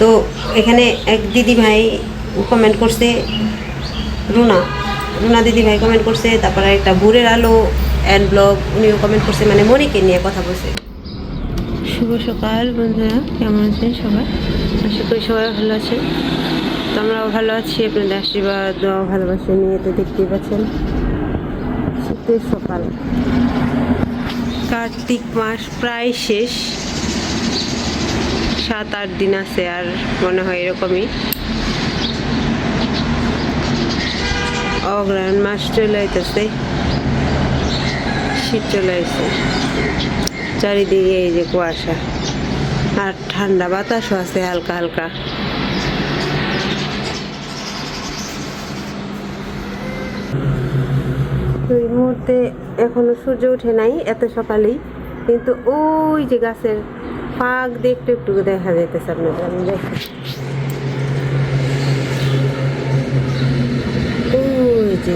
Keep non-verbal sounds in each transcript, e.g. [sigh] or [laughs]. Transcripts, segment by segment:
তো এখানে এক দিদি ভাই কমেন্ট করছে, রুনা। রুনা দিদি ভাই কমেন্ট করছে, তারপরে একটা বুড়ের আলো অ্যান্ড ব্লগ উনিও কমেন্ট করছে মানে মনিকে নিয়ে কথা বলছে। শুভ সকাল বন্ধুরা, কেমন আছেন সবাই? আশা করি সবাই ভালো আছেন। তো আমরাও ভালো আছি, আপনাদের আশীর্বাদ, দোয়া, ভালোবাসা নিয়ে তো দেখতেই পাচ্ছেন। শীতের সকাল। কার্তিক মাস প্রায় শেষ। সাত, আট দিন আছে আর মনে হয় এরকমই। অগ্রহণ মাস চলে আইতেছে। শীত চলে আসছে চারিদিকে এই যে কুয়াশা আর ঠান্ডা বাতাসও আছে হালকা হালকা। তো এই মুহূর্তে এখনও সূর্য ওঠে নাই, এত সকালেই। কিন্তু ওই যে গাছের ফাঁক দিয়ে একটু একটু দেখা যাইতেছে আপনাদের আমি দেখি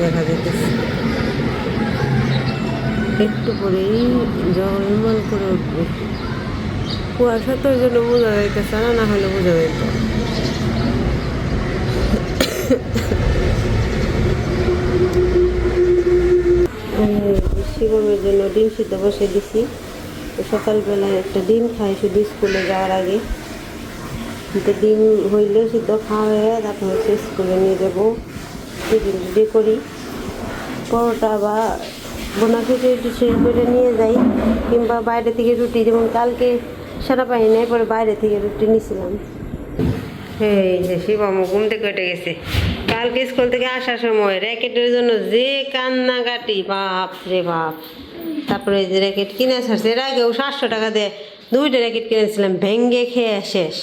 দেখা যাইতেছে। একটু পরেই জলমল করে উঠবে, কুয়াশা তো জন্য বোঝা যাইতেছে না না হলে বোঝা যাইত। শিবমের জন্য ডিম সিদ্ধ বসে দিছি। সকালবেলায় একটা ডিম খাই, শুধু স্কুলে যাওয়ার আগে। তো ডিম হইলে সিদ্ধ খাওয়া হয়ে, তারপর হচ্ছে স্কুলে নিয়ে যাব, টিফিন রেডি করি। পরোটা বা বোনা থেকে শেষ করে নিয়ে যাই, কিংবা বাইরে থেকে রুটি, যেমন কালকে সারা পাই নাই, পরে বাইরে থেকে রুটি নিয়েছিলাম ঘুম থেকে উঠে গেছে। কালকে স্কুল থেকে আসার সময়, র্যাকেটের জন্য যে কান্নাকাটি বাপ রে বাপ। তারপরে যে র্যাকেট কিনে আসছে এর আগেও সাতশো টাকা দিয়ে দুইটা র্যাকেট কিনেছিলাম ভেঙ্গে খেয়ে শেষ।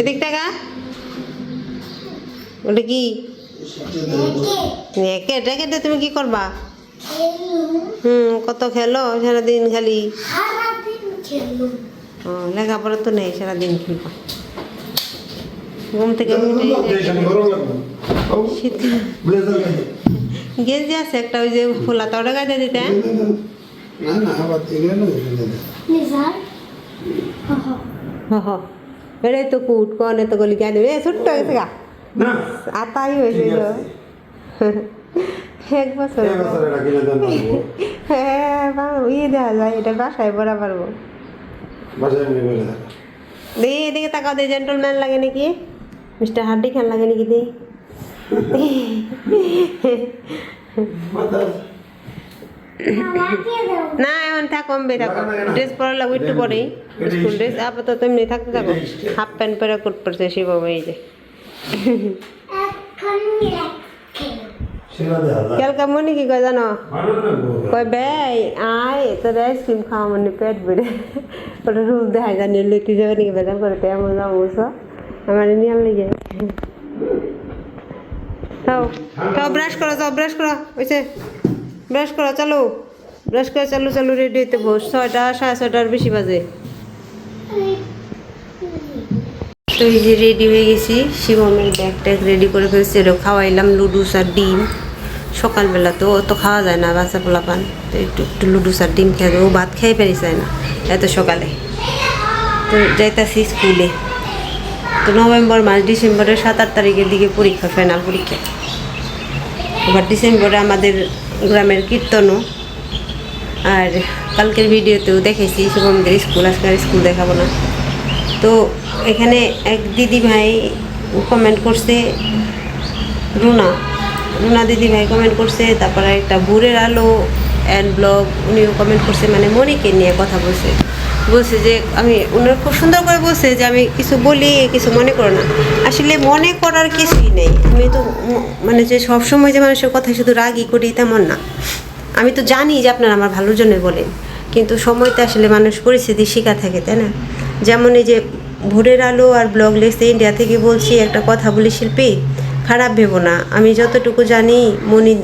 এদিক টাকা ওটা কি? র্যাকেট র্যাকেটে তুমি কি করবা? হুম কত খেলো? সারাদিন খালি। ও লেখাপড়া তো নেই সারাদিন খেলবা ঘুম থেকে উঠে শীত গেঞ্জি আছে একটা ওই যে খোলা তো ওটা গাইতে দিতে হ্যাঁ? নিজার? হ হ। এটাই তো কুট কনে তো গলি দেবে এ ছোট্ট হয়েছে গা। আতাই হয়েছে গো। এক বছর [laughs] হ্যাঁ বা- ইয়ে দেওয়া যায় এটা বাসায় বরা পারব দেখি এদিকে তাকাও দে জেন্টলম্যান লাগে নাকি? মিস্টার হার্ডি খান লাগে নাকি দে? না এখন থাক কমবে থাকো। ড্রেস পরা লাগবে একটু পরেই স্কুল ড্রেস আপাতত এমনি থাকতে থাকো। হাফ প্যান্ট পরে কোট পরছে শিবম এই যে। কালকে মনে কি কয় জানো? কয় বেই আয় তোর আইসক্রিম খাওয়া মানে পেট বেড়ে ওটা রুল দেখা জানি লইতে যাবে নাকি? বেজার করতে এমন যাব আমার নিয়ে লেগে তাও তাও ব্রাশ করো তাও ব্রাশ করো। ওইসে ব্রাশ করো, চালু। ব্রাশ করে চালু চালু রেডি হইতে বস। ছয়টা, সাড়ে ছয়টার বেশি বাজে। তো এই যে রেডি হয়ে গেছি। শিবমের ব্যাগ ট্যাগ রেডি করে ফেলছি। ওটা খাওয়াইলাম লুডুস আর ডিম। সকালবেলা তো অত খাওয়া যায় না, বাচ্চা পোলা পান তো একটু একটু লুডুস আর ডিম খেয়ে ও ভাত খেয়ে পারিস যায় না? এত সকালে। তো যাইতাছি স্কুলে। তো নভেম্বর মাস ডিসেম্বরের সাত আট তারিখের দিকে পরীক্ষা ফাইনাল পরীক্ষা। এবার ডিসেম্বরে আমাদের গ্রামের কীর্তনও। আর কালকের ভিডিওতেও দেখেছি শুভমদের স্কুল আজকে আর স্কুল দেখাবো না। তো এখানে এক দিদি ভাই কমেন্ট করছে, রুনা। রুনা দিদি ভাই কমেন্ট করছে, তারপরে একটা বুড়ের আলো অ্যান্ড ব্লগ উনিও কমেন্ট করছে মানে মনিকে নিয়ে কথা বলছে। বলছে যে, আমি, উনার খুব সুন্দর করে বলছে যে, আমি কিছু বলি, কিছু মনে করো না। আসলে মনে করার কিছুই নেই। আমি তো মানে যে সবসময় যে মানুষের কথা শুধু রাগই করি, তেমন না। আমি তো জানি যে আপনারা আমার ভালোর জন্য বলেন। কিন্তু সময়তে আসলে মানুষ পরিস্থিতি শিখা থাকে, তাই না? যেমন এই যে ভোরের আলো আর ব্লগ লেখছে ইন্ডিয়া থেকে বলছি, একটা কথা বলি, শিল্পী, খারাপ ভেবো না। আমি যতটুকু জানি, মনি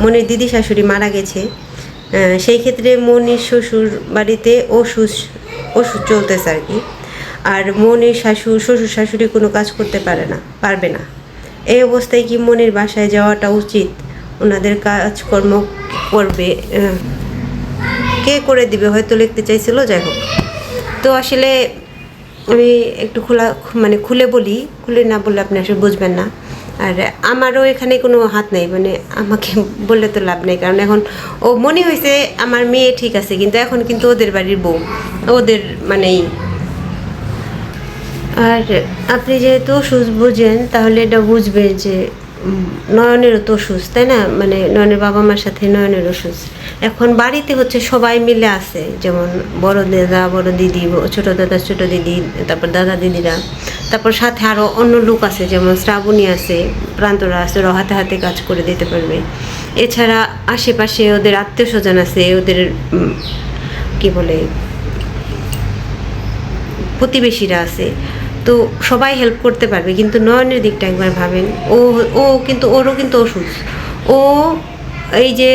মনির দিদি শাশুড়ি মারা গেছে। সেই ক্ষেত্রে মনির শ্বশুর বাড়িতে ওষুধ ওষুধ চলতেছে আর কি। আর মনির শাশুড়, শ্বশুর শাশুড়ি কোনো কাজ করতে পারে না, পারবে না। এই অবস্থায় কি মনির বাসায় যাওয়াটা উচিত? ওনাদের কাজকর্ম করবে কে করে দিবে হয়তো লিখতে চাইছিল, যাই হোক। তো আসলে আমি একটু খোলা মানে খুলে বলি, খুলে না বললে আপনি আসলে বুঝবেন না। আর আমারও এখানে কোনো হাত নেই মানে আমাকে [laughs] বললে তো লাভ নেই, কারণ এখন ও মনে হয়েছে আমার মেয়ে ঠিক আছে, কিন্তু এখন কিন্তু ওদের বাড়ির বউ, ওদের মানেই। আর আপনি যেহেতু ওষুধ বুঝেন, তাহলে এটা বুঝবে যে নয়নেরও তো ওষুধ তাই না? মানে নয়নের বাবা মার সাথে নয়নের ওষুধ এখন বাড়িতে হচ্ছে সবাই মিলে আছে, যেমন বড় দাদা, বড় দিদি ছোট দাদা, ছোট দিদি, তারপর দাদা দিদিরা। তারপর সাথে আরও অন্য লোক আছে, যেমন শ্রাবণী আছে, প্রান্তরা আছে ওরা হাতে হাতে কাজ করে দিতে পারবে। এছাড়া আশেপাশে ওদের আত্মীয় স্বজন আছে, ওদের কি বলে, প্রতিবেশীরা আছে। তো সবাই হেল্প করতে পারবে, কিন্তু নয়নের দিকটা একবার ভাবেন। ও ও কিন্তু, ওরও কিন্তু অসুস্থ। ও এই যে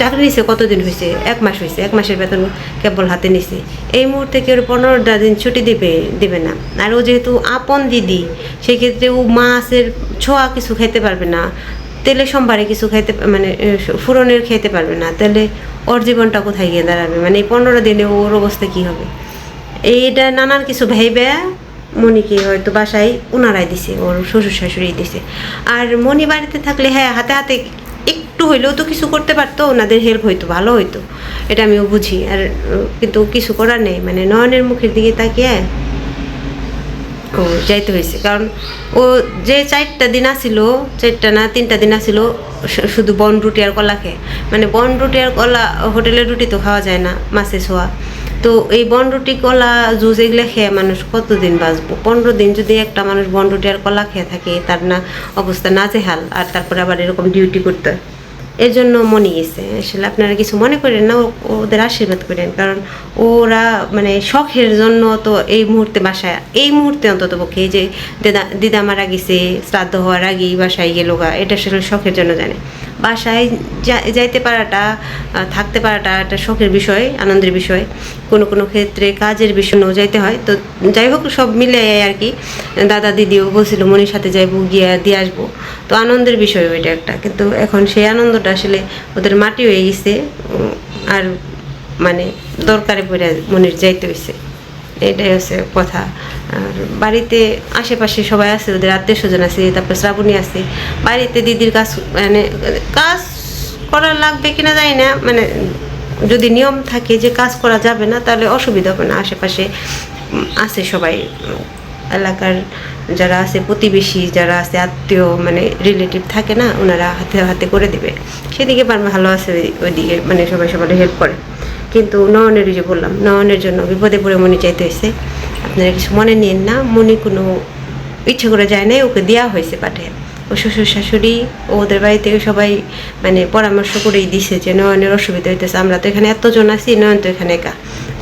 চাকরি নিছে, কতদিন হয়েছে এক মাস হয়েছে এক মাসের বেতন কেবল হাতে নিছে। এই মুহূর্তে কেউ পনেরোটা দিন ছুটি দেবে দেবে না? আর ও যেহেতু আপন দিদি সেই ক্ষেত্রে ও মাছের ছোঁয়া কিছু খেতে পারবে না, তেলে সোমবারে কিছু খাইতে মানে ফুরনের খেতে পারবে না, তাহলে ওর জীবনটা কোথায় গিয়ে দাঁড়াবে? মানে এই পনেরো দিনে ওর অবস্থা কী হবে? এইটা নানান কিছু ভাইবে মনিকে হয়তো বাসায় ওনারাই দিছে, ওর শ্বশুর শাশুড়ি দিছে। আর মনি বাড়িতে থাকলে হ্যাঁ হাতে হাতে একটু হইলেও তো কিছু করতে পারতো, ওনাদের হেল্প হইতো, ভালো হইতো। এটা আমিও বুঝি। আর, কিন্তু কিছু করার নেই। মানে নয়নের মুখের দিকে তাকিয়ে ও যাইতে হয়েছে কারণ ও যে চারটা দিন আসিল, চারটা না তিনটা দিন আসিল শুধু বন রুটি আর কলা খেয়ে। মানে বন রুটি আর কলা, হোটেলের রুটি তো খাওয়া যায় না মাছে ছোঁয়া। তো এই বন রুটি কলা, জুস এগুলো খেয়ে মানুষ কতদিন বাঁচবো? পনেরো দিন যদি একটা মানুষ বন রুটি আর কলা খেয়ে থাকে, তার না অবস্থা নাজেহাল, আর তারপরে আবার এরকম ডিউটি করতে। হয় এর জন্য মনে গেছে, আসলে আপনারা কিছু মনে করেন না ওদের আশীর্বাদ করেন, কারণ ওরা মানে শখের জন্য তো এই মুহূর্তে বাসায়, এই মুহূর্তে অন্তত পক্ষে যে দিদা দিদা মারা গেছে, শ্রাদ্ধ হওয়ার আগেই বাসায় গেল গা, এটা আসলে শখের জন্য জানে। বাসায় যাইতে পারাটা থাকতে পারাটা একটা শখের বিষয়, আনন্দের বিষয়। কোনো কোনো ক্ষেত্রে কাজের বিষয়েও যাইতে হয়। তো যাই হোক, সব মিলে আর কি, দাদা দিদিও বলছিল, মনির সাথে যাইবো, গিয়ে দিয়ে আসব। তো আনন্দের বিষয় ওইটা একটা। কিন্তু এখন সেই আনন্দটা আসলে ওদের মাটি হয়ে গেছে আর মানে দরকারে পড়ে মনির যাইতে হয়েছে এটাই হচ্ছে কথা। আর বাড়িতে আশেপাশে সবাই আছে, ওদের আত্মীয় স্বজন আছে, তারপর শ্রাবণী আছে। বাড়িতে দিদির কাজ মানে কাজ করা লাগবে কিনা জানি না মানে যদি নিয়ম থাকে যে কাজ করা যাবে না, তাহলে অসুবিধা হবে না। আশেপাশে আছে সবাই, এলাকার যারা আছে, প্রতিবেশী যারা আছে, আত্মীয় মানে রিলেটিভ থাকে না, ওনারা হাতে হাতে করে দেবে। সেদিকে ভালো আছে, ওই- ওইদিকে মানে সবাই সবাই হেল্প করে। কিন্তু নয়নের যে বললাম, নয়নের জন্য বিপদে পড়ে মনে চাইতে হয়েছে আপনারা কিছু মনে নিন না, মনে কোনো ইচ্ছে করে যায় নাই, ওকে দেওয়া হয়েছে পাঠে। ও শ্বশুর শাশুড়ি, ও ওদের বাড়ি থেকে সবাই মানে পরামর্শ করেই দিছে যে নয়নের অসুবিধা হইতেছে, আমরা তো এখানে এতজন আছি, নয়ন তো এখানে একা।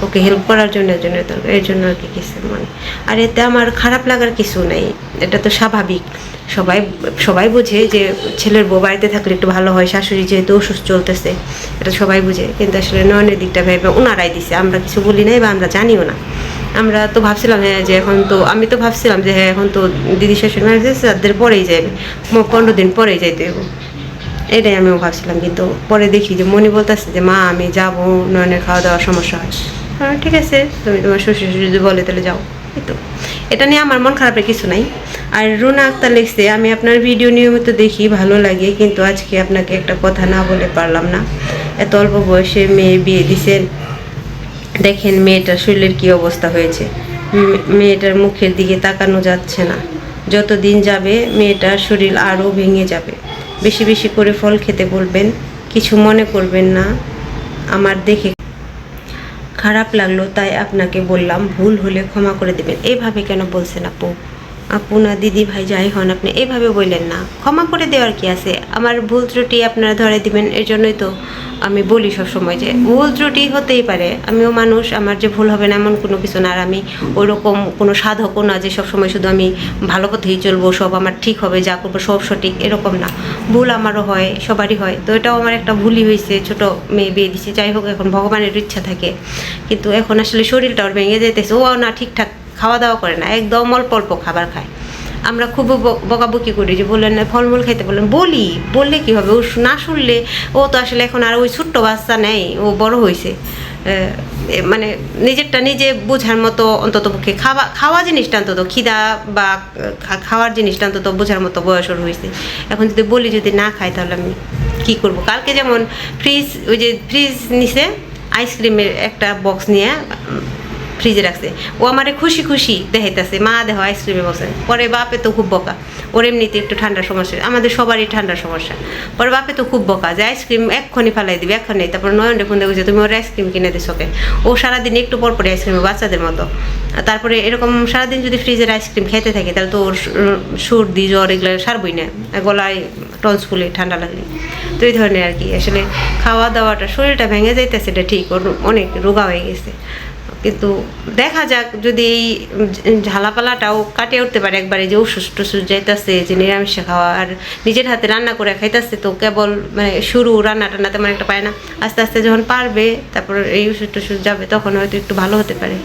ওকে হেল্প করার জন্য জন্য দরকার, এর জন্য আর কি কিছু মানে। আর এতে আমার খারাপ লাগার কিছু নেই, এটা তো স্বাভাবিক। সবাই সবাই বুঝে যে ছেলের বউ বাড়িতে থাকলে একটু ভালো হয়, শাশুড়ি যেহেতু অসুস্থ চলতেছে, এটা সবাই বুঝে। কিন্তু আসলে নয়নের দিকটা ভেবে ওনারাই দিছে, আমরা কিছু বলি নাই বা আমরা জানিও না। আমরা তো ভাবছিলাম হ্যাঁ যে এখন তো, আমি তো ভাবছিলাম যে হ্যাঁ এখন তো দিদি শাশুড়ি মারা গেছে, তাদের পরেই যাবে পনেরো দিন পরেই যাইতে হবে এটাই আমিও ভাবছিলাম, কিন্তু পরে দেখি যে মনে বলতেছে যে, মা, আমি যাব, নয়নের খাওয়া দাওয়ার সমস্যা হয়। হ্যাঁ ঠিক আছে, তুমি তোমার শ্বশুর যদি বলে তাহলে যাও। তো। এটা নিয়ে আমার মন খারাপের কিছু নাই। আর রুনা আক্তার লিখছে, আমি আপনার ভিডিও নিয়মিত দেখি, ভালো লাগে, কিন্তু আজকে আপনাকে একটা কথা না বলে পারলাম না। এত অল্প বয়সে মেয়ে বিয়ে দিছেন। দেখেন মেয়েটার শরীরের কি অবস্থা হয়েছে। মেয়েটার মুখের দিকে তাকানো যাচ্ছে না। যত দিন যাবে, মেয়েটার শরীর আরও ভেঙে যাবে। বেশি বেশি করে ফল খেতে বলবেন, কিছু মনে করবেন না। আমার দেখে খারাপ লাগল তাই আপনাকে বললাম ভুল হলে ক্ষমা করে দেবেন। এইভাবে কেন বলছেন আপু? আপু না দিদি ভাই যাই হন আপনি এইভাবে বললেন না। ক্ষমা করে দেওয়ার কি আছে? আমার ভুল ত্রুটি আপনারা ধরে দিবেন এর জন্যই তো আমি বলি সবসময় যে, ভুল ত্রুটি হতেই পারে। আমিও মানুষ, আমার যে ভুল হবে না এমন কোনো কিছু না, আর আমি ওইরকম কোনো সাধকও না যে সবসময় শুধু আমি ভালো পথেই চলবো, সব আমার ঠিক হবে, যা করব সব সঠিক, এরকম না। ভুল আমারও হয়, সবারই হয়। তো এটাও আমার একটা ভুলই হয়েছে, ছোট মেয়ে বিয়ে দিচ্ছে যাই হোক, এখন ভগবানের ইচ্ছা থাকে। কিন্তু এখন আসলে শরীরটা ওর ভেঙে যেতেছে ও না ঠিকঠাক খাওয়া দাওয়া করে না, একদম অল্প অল্প খাবার খায়। আমরা খুব বকাবকি করি যে বললেন না, ফলমূল খাইতে বললেন, বলি, বললে কি হবে? ও না শুনলে ও তো আসলে এখন আর ওই ছোট্ট বাচ্চা নেই, ও বড় হয়েছে মানে নিজেরটা নিজে বোঝার মতো অন্তত পক্ষে খাওয়া খাওয়া জিনিসটা অন্তত, খিদা বা খাওয়ার জিনিসটা অন্তত বোঝার মতো বয়স ওর হয়েছে এখন যদি বলি যদি না খাই তাহলে আমি কি করব? কালকে যেমন ফ্রিজ ওই যে ফ্রিজ নিছে আইসক্রিমের একটা বক্স নিয়ে ফ্রিজে রাখছে। ও আমারে খুশি খুশি দেখাইতেছে, মা দেহ আইসক্রিমে বসে। পরে বাপে তো খুব বকা। ওর এমনিতে একটু ঠান্ডার সমস্যা, আমাদের সবারই ঠান্ডার সমস্যা। পরে বাপে তো খুব বকা, যে আইসক্রিম এক্ষুনি ফেলাই দিবে, এক্ষুনি। তারপর নয়নরে ফোন দেখেছে তুমি ওর আইসক্রিম কিনে দিস ওকে ও সারাদিন একটু পর পরে আইসক্রিম বাচ্চাদের মতো। তারপরে এরকম সারাদিন যদি ফ্রিজের আইসক্রিম খেতে থাকে, তাহলে তো ওর সর্দি, জ্বর এগুলো সারবই না। গলায় টন্স ফুলে ঠান্ডা লাগলে। তো এই ধরনের আর কি। আসলে খাওয়া দাওয়াটা শরীরটা ভেঙে যাইতেছে, এটা ঠিক। ওর অনেক রোগা হয়ে গেছে। কিন্তু দেখা যাক যদি এই ঝালাপালাটাও কাটিয়ে উঠতে পারে একবারে যে ওষুধ টষুধ যাইতেছে, যে নিরামিষে খাওয়া, আর নিজের হাতে রান্না করে খাইতেছে, তো কেবল মানে শুরু রান্না টান্না তেমন একটা পায় না। আস্তে আস্তে যখন পারবে, তারপর এই ওষুধ টষুধ যাবে, তখন হয়তো একটু ভালো হতে পারে।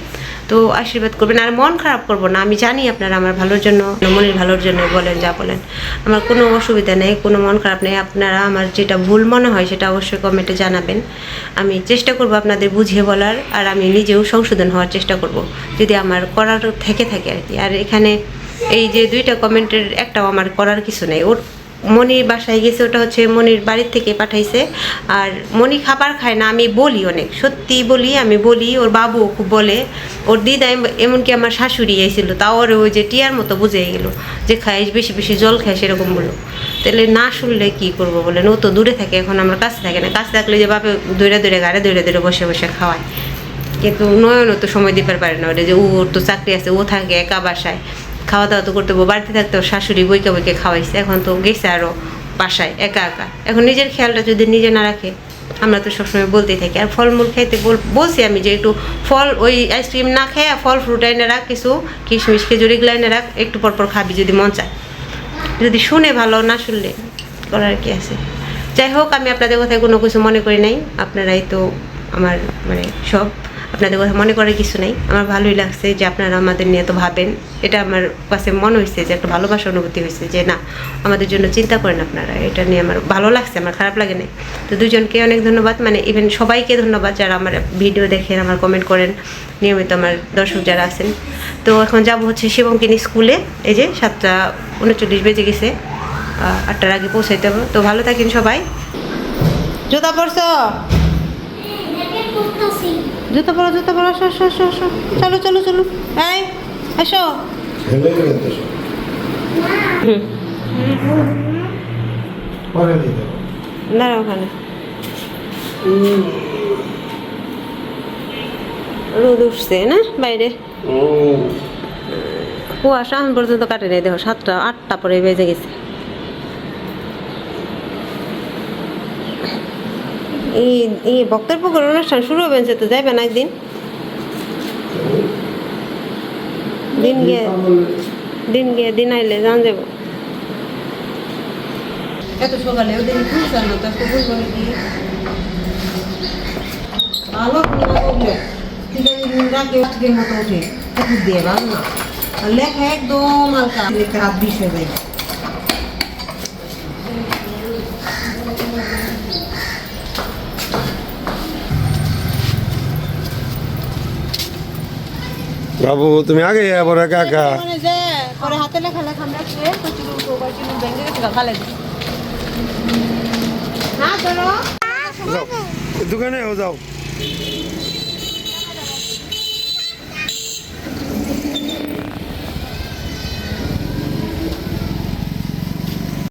তো আশীর্বাদ করবেন। আর মন খারাপ করব না। আমি জানি আপনারা আমার ভালোর জন্য, মনের ভালোর জন্য বলেন, যা বলেন। আমার কোনো অসুবিধা নেই, কোনো মন খারাপ নেই। আপনারা আমার যেটা ভুল মনে হয় সেটা অবশ্যই কমেন্টে জানাবেন। আমি চেষ্টা করব আপনাদের বুঝিয়ে বলার, আর আমি নিজেও সংশোধন হওয়ার চেষ্টা করব। যদি আমার করার থেকে থাকে আর কি। আর এখানে এই যে দুইটা কমেন্টের একটাও আমার করার কিছু নেই। ওর মনির বাসায় গেছে, ওটা হচ্ছে মনির বাড়ির থেকে পাঠাইছে। আর মনি খাবার খায় না, আমি বলি অনেক, সত্যি বলি, আমি বলি, ওর বাবু খুব বলে। ওর দিদা এমনকি আমার শাশুড়ি এসেছিল তাও ওর ওই যে টিয়ার মতো বুঝে গেল যে খাইস, বেশি বেশি জল খায় সেরকম বলল। তাহলে না শুনলে কি করব বলেন, ও তো দূরে থাকে, এখন আমার কাছে থাকে না। কাছে থাকলে যে বাপে দৌড়ে দৌড়ে গাড়ে দৌড়ে দৌড়ে বসে বসে খাওয়ায়। কিন্তু নয়নও তো সময় দিতে পারে না ওটা যে ওর তো চাকরি আছে, ও থাকে একা বাসায়। খাওয়া দাওয়া তো করতে। বাড়িতে থাকতে শাশুড়ি বইকে বইকে খাওয়াইছে। এখন তো গেছে আরও বাসায়, একা একা। এখন নিজের খেয়ালটা যদি নিজে না রাখে, আমরা তো সবসময় বলতেই থাকি। আর ফলমূল খাইতে বল- বলছি আমি যে একটু ফল, ওই আইসক্রিম না খেয়ে ফল ফ্রুট আইনে রাখ, কিছু কিশমিশ, খেজুরি এগুলো এনে রাখ, একটু পর পর খাবি যদি মন চায়। যদি শুনে ভালো, না শুনলে করার কি আছে? যাই হোক, আমি আপনাদের কথায় কোনো কিছু মনে করি নাই। আপনারাই তো আমার মানে সব আপনাদের কথা মনে করার কিছু নাই। আমার ভালোই লাগছে যে আপনারা আমাদের নিয়ে তো ভাবেন। এটা আমার কাছে মনে হয়েছে যে একটা ভালোবাসা অনুভূতি হয়েছে যে না, আমাদের জন্য চিন্তা করেন আপনারা। এটা নিয়ে আমার ভালো লাগছে, আমার খারাপ লাগে নাই। তো দুজনকে অনেক ধন্যবাদ। মানে ইভেন সবাইকে ধন্যবাদ যারা আমার ভিডিও দেখেন, আমার কমেন্ট করেন। নিয়মিত আমার দর্শক যারা আছেন। তো এখন যাব হচ্ছে শিবঙ্কিনী স্কুলে। এই যে সাতটা উনচল্লিশ বেজে গেছে আটটার আগে পৌঁছাইতে হবে। তো ভালো থাকেন সবাই। জুতা পরছো? জুতা পরো জুতা পরো আসো আসো আসো আসো। চলো চলো চলো। এই আসো। দাঁড়া ওখানে। রোদ উঠছে না? বাইরে? কুয়াশা এখন পর্যন্ত কাটে নেই দেখো সাতটা আটটা পরে বেজে গেছে। এই এই বক্তব্যের অনুষ্ঠান শুরু হবে সে তো যাইবে না একদিন? দিন গিয়ে দিন গিয়ে দিন আইলে জান যাব। এত সকালে ওদের ফুলছাল না তো একটু বুঝব নাকি করলে, ঠিক আছে রাখে আজকের মতো উঠে দিয়ে ভালো না। লেখা একদম হালকা হাত বিষ হয়ে যায়। বাবু তুমি আগে বড় একা একা। মানে পরে হাতে লেখা লেখা আমরা খেয়ে কচি গুলো কচি রুটো ব্যাংকে গেছে ধরো যাও। দোকানে যাও।